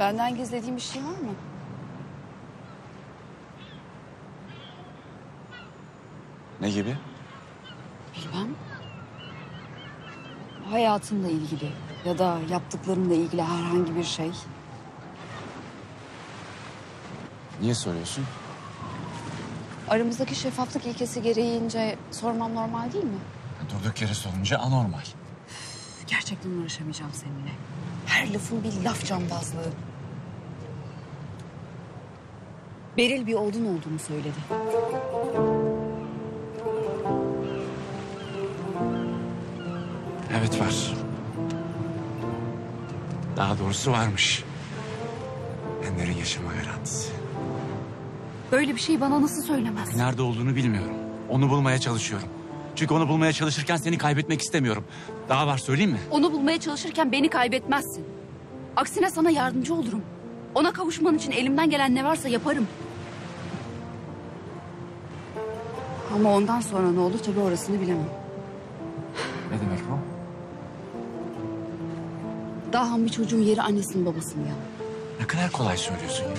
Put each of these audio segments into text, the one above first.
Benden gizlediğin bir şey var mı? Ne gibi? Bilmem. Hayatınla ilgili ya da yaptıklarınla ilgili herhangi bir şey. Niye soruyorsun? Aramızdaki şeffaflık ilkesi gereğince sormam normal değil mi? Durduk yere sorunca anormal. Gerçekten uğraşamayacağım seninle. Her lafın bir laf cambazlığı. Beril bir odun olduğunu söyledi. Evet var. Daha doğrusu varmış. Ender'in yaşama garantisi. Böyle bir şey bana nasıl söylemez? Nerede olduğunu bilmiyorum. Onu bulmaya çalışıyorum. Çünkü onu bulmaya çalışırken seni kaybetmek istemiyorum. Daha var söyleyeyim mi? Onu bulmaya çalışırken beni kaybetmezsin. Aksine sana yardımcı olurum. Ona kavuşman için elimden gelen ne varsa yaparım. Ama ondan sonra ne olur tabii orasını bilemem. Ne demek bu? Daha bir çocuğun yeri annesinin babasının ya. Ne kadar kolay söylüyorsun ya.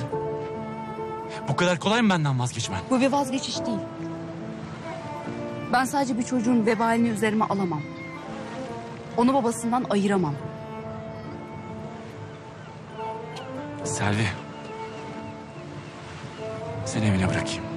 Bu kadar kolay mı benden vazgeçmen? Bu bir vazgeçiş değil. Ben sadece bir çocuğun vebalini üzerime alamam. Onu babasından ayıramam. Selvi. Seni evine bırakayım.